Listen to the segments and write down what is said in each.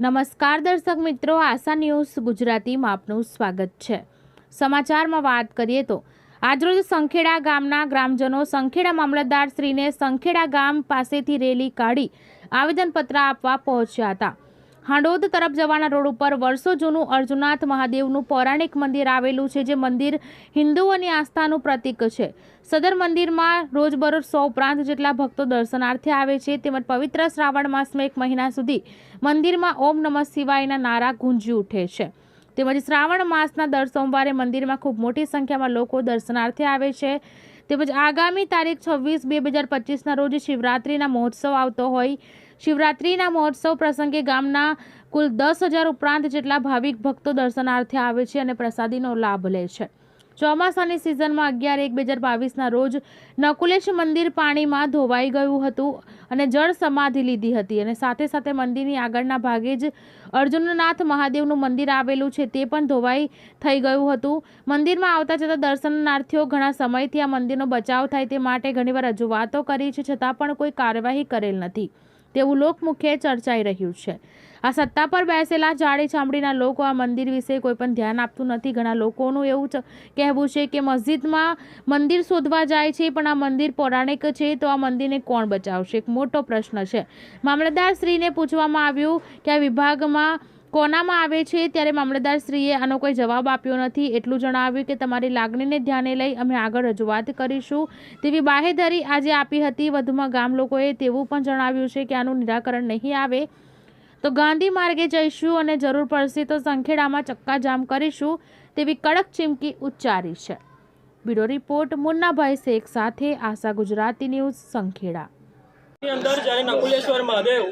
નમસ્કાર દર્શક મિત્રો, આશા ન્યૂઝ ગુજરાતીમાં આપનું સ્વાગત છે. સમાચારમાં વાત કરીએ તો, આજરોજ સંખેડા ગામના ગ્રામજનો સંખેડા મામલતદાર શ્રીને સંખેડા ગામ પાસેથી રેલી કાઢી આવેદનપત્ર આપવા પહોંચ્યા હતા. હાંડોદ તરફ જવાના રોડ ઉપર વર્ષો જૂનું અર્જુનાથ મહાદેવનું પૌરાણિક મંદિર આવેલું છે, જે મંદિર હિન્દુઓની આસ્થાનું પ્રતીક છે. સદર મંદિરમાં રોજબરોજ સો ઉપરાંત જેટલા ભક્તો દર્શનાર્થે આવે છે, તેમજ પવિત્ર શ્રાવણ માસમાં એક મહિના સુધી મંદિરમાં ઓમ નમઃ શિવાયના નારા ગુંજી ઉઠે છે. તેમજ શ્રાવણ માસના દર સોમવારે મંદિરમાં ખૂબ મોટી સંખ્યામાં લોકો દર્શનાર્થે આવે છે. તેમજ આગામી તારીખ છવ્વીસ બે હજાર પચીસના રોજ શિવરાત્રિના મહોત્સવ આવતો હોય શિવરાત્રિના મહોત્સવ પ્રસંગે ગામના કુલ દસ હજાર ઉપરાંત જેટલા ભાવિક ભક્તો દર્શનાર્થે આવે છે અને પ્રસાદીનો લાભ લે છે. ચોમાસાની સિઝનમાં અગિયાર એક બે હજાર બાવીસના રોજ નકુલેશ મંદિર પાણીમાં ધોવાઈ ગયું હતું અને જળ સમાધિ લીધી હતી અને સાથે સાથે મંદિરની આગળના ભાગે જ અર્જુનનાથ મહાદેવનું મંદિર આવેલું છે તે પણ ધોવાઈ થઈ ગયું હતું. મંદિરમાં આવતા જતા દર્શનાર્થીઓ ઘણા સમયથી આ મંદિરનો બચાવ થાય તે માટે ઘણીવાર રજૂઆતો કરી છે છતાં પણ કોઈ કાર્યવાહી કરેલ નથી. તેવું લોકમુખે ચર્ચાઈ રહ્યું છે. આ સત્તા પર બેસેલા જાડી ચામડીના લોકો આ મંદિર વિશે કોઈ પણ ધ્યાન આપતું નથી. ઘણા લોકોનું એવું કહેવું છે કે મસ્જિદમાં મંદિર શોધવા જાય છે, પણ આ મંદિર પૌરાણિક છે, તો આ મંદિરને કોણ બચાવશે? એક મોટો પ્રશ્ન છે. મામલતદાર શ્રીને પૂછવામાં આવ્યું કે આ વિભાગમાં કોનામાં આવે છે ત્યારે મામલતદારશ્રીએ આનો કોઈ જવાબ આપ્યો નથી. એટલું જણાવ્યું કે તમારી લાગણીને ધ્યાને લઈ અમે આગળ રજૂઆત કરીશું. તેવી બાહેધરી આજે આપી હતી. વધુમાં ગામ લોકોએ તેવું પણ જણાવ્યું છે કે આનું નિરાકરણ નહીં આવે. તો ગાંધી માર્ગે જઈશું અને જરૂર પડશે તો સંખેડામાં ચક્કાજામ કરીશું તેવી કડક ચીમકી ઉચ્ચારી છે. બ્યુરો રિપોર્ટ મુન્નાભાઈ શેખ સાથે આશા ગુજરાતી ન્યૂઝ સંખેડા. અંદર જ્યારે નકુલેશ્વર મહાદેવ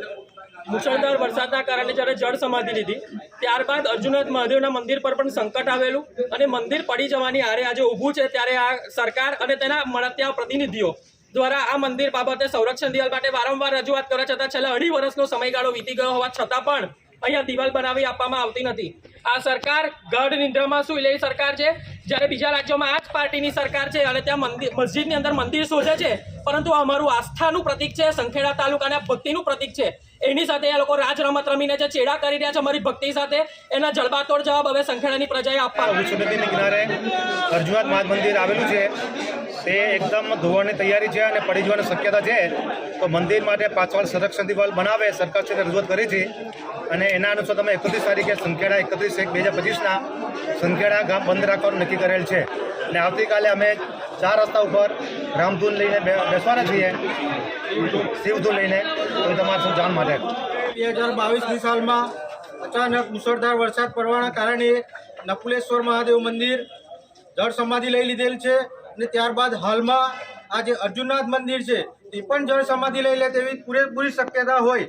મુશળધાર વરસાદના કારણે જ્યારે જળ સમાધિ લીધી, ત્યારબાદ અર્જુનાથ મહાદેવના મંદિર પર પણ સંકટ આવેલું અને મંદિર પડી જવાની આરે આજે ઊભું છે ત્યારે આ સરકાર અને તેના મળતા પ્રતિનિધિઓ દ્વારા આ મંદિર બાબતે સંરક્ષણ દિવાલ માટે વારંવાર રજૂઆત કરવા છતાં છેલ્લા અઢી વર્ષનો સમયગાળો વીતી ગયો હોવા છતાં પણ અહીંયા દિવાલ બનાવી આપવામાં આવતી નથી. આ સરકાર ગઢ નિંદ્રામાં એવી સરકાર છે? જ્યારે બીજા રાજ્યોમાં આ જ પાર્ટીની સરકાર છે અને ત્યાં મંદિર મસ્જિદની અંદર મંદિર શોધે છે પરંતુ અમારું આસ્થાનું પ્રતિક છે સંખેડા તાલુકાના ભક્તિનું પ્રતિક છે. એની સાથે આ લોકો રાજ રમત રમીને જે ચેડા કરી રહ્યા છે અમારી ભક્તિ સાથે એના જડબાતોડ જવાબ હવે સંખેડાની પ્રજાએ આપવા અર્જુનાથ મહાદ મંદિર આવેલું છે. તે એકદમ ધોવાની તૈયારી છે અને પડી જવાની શક્યતા છે. તો મંદિર માટે પાછળ સંરક્ષણ દિવાલ બનાવે, સરકાર છે રજૂઆત કરી છે. અને એના અનુસાર તમે એકત્રીસ તારીખે સંખેડા એકત્રીસ એક બે હજાર પચીસના સંખેડા ગામ બંધ રાખવાનું નક્કી કરેલ છે. અને આવતીકાલે અમે ચાર રસ્તા ઉપર રામધૂન લઈને બેસવાના છીએ. શિવધૂન લઈને, તો તમારા શું જાણ માટે? બે હજાર બાવીસની સાલમાં અચાનક મુસળધાર વરસાદ પડવાના કારણે નકુલેશ્વર મહાદેવ મંદિર જળ સમાધિ લઈ લીધેલ છે. અને ત્યારબાદ હાલમાં આ જે અર્જુનનાથ મંદિર છે તે પણ જળ સમાધિ લઈ લે તેવી પૂરેપૂરી શક્યતા હોય.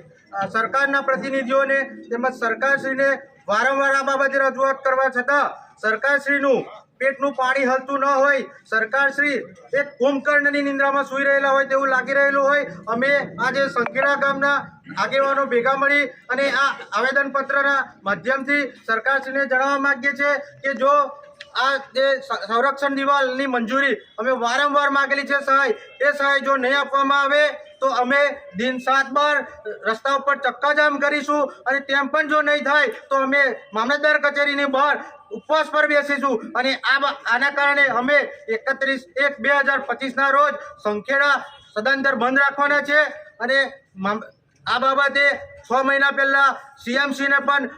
સરકારના પ્રતિનિધિઓને તેમજ સરકારશ્રીને વારંવાર આ બાબતે રજૂઆત કરવા છતાં સરકારશ્રીનું પેટનું પાણી હલતું ન હોય, સરકારશ્રી એક કુંભકર્ણની નિંદ્રામાં સૂઈ રહેલા હોય તેવું લાગી રહેલું હોય, અમે આજે સંખેડા ગામના આગેવાનો ભેગા મળી અને આ આવેદનપત્રના માધ્યમથી સરકારશ્રીને જણાવવા માગીએ છીએ કે જો આ જે સંરક્ષણ દિવાલની મંજૂરી અમે વારંવાર માંગેલી છે સહાય. એ સહાય જો નહીં આપવામાં આવે, તો અમે દિન સાત બાર રસ્તા ઉપર ચક્કાજામ કરીશું અને તેમ પણ જો નહીં થાય, તો અમે મામલતદાર કચેરીની બહાર ઉપવાસ પર બેસીશું. અને આ આના કારણે અમે એકત્રીસ એક બે હજાર પચીસના રોજ સંખેડા સદંતર બંધ રાખવાના છે. અને આ બાબતે છ મહિના પહેલાં સીએમસીને પણ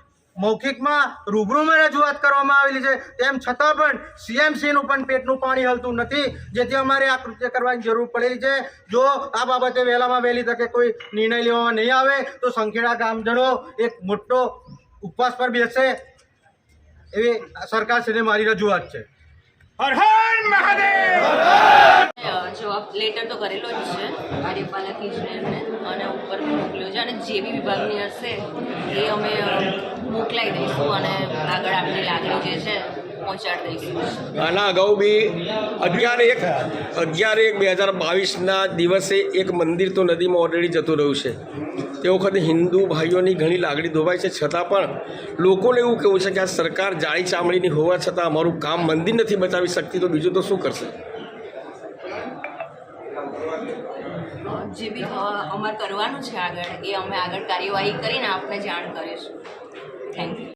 મૌખિકમાં રૂબરૂમાં રજૂઆત કરવામાં આવેલી છે. તેમ છતાં પણ સીએમસીનું પણ પેટનું પાણી હલતું નથી, જેથી અમારે આ કૃત્ય કરવાની જરૂર પડેલી છે. જો આ બાબતે વહેલામાં વહેલી તકે કોઈ નિર્ણય લેવામાં નહીં આવે, તો સંખેડા ગામજનો એક મોટો ઉપવાસ પર બેસે. એવી સરકારશ્રીને મારી રજૂઆત છે. અ, જવાબ લેટર તો કરેલો જ છે કાર્યપાલક ઇજનેરને અને ઉપર મોકલ્યો છે અને જે બી વિભાગની હશે એ અમે મોકલાવી દઈશું અને આગળ આપણી લાગણી જે છે પહોંચાડી દઈશું. આના અગાઉ બી અગિયાર એક અગિયાર એક બે હજાર બાવીસના દિવસે એક મંદિર તો નદીમાં ઓલરેડી જતું રહ્યું છે. તે વખતે હિન્દુ ભાઈઓની ઘણી લાગણી ધોવાય છે. છતાં પણ લોકોને એવું કહેવું છે કે આ સરકાર જાળી ચામડીની હોવા છતાં અમારું કામ મંદિર નથી બચાવી શકતી, તો બીજું તો શું કરશે? જે બી અમારે કરવાનું છે આગળ, એ અમે આગળ કાર્યવાહી કરીને આપને જાણ કરીશું. Thank you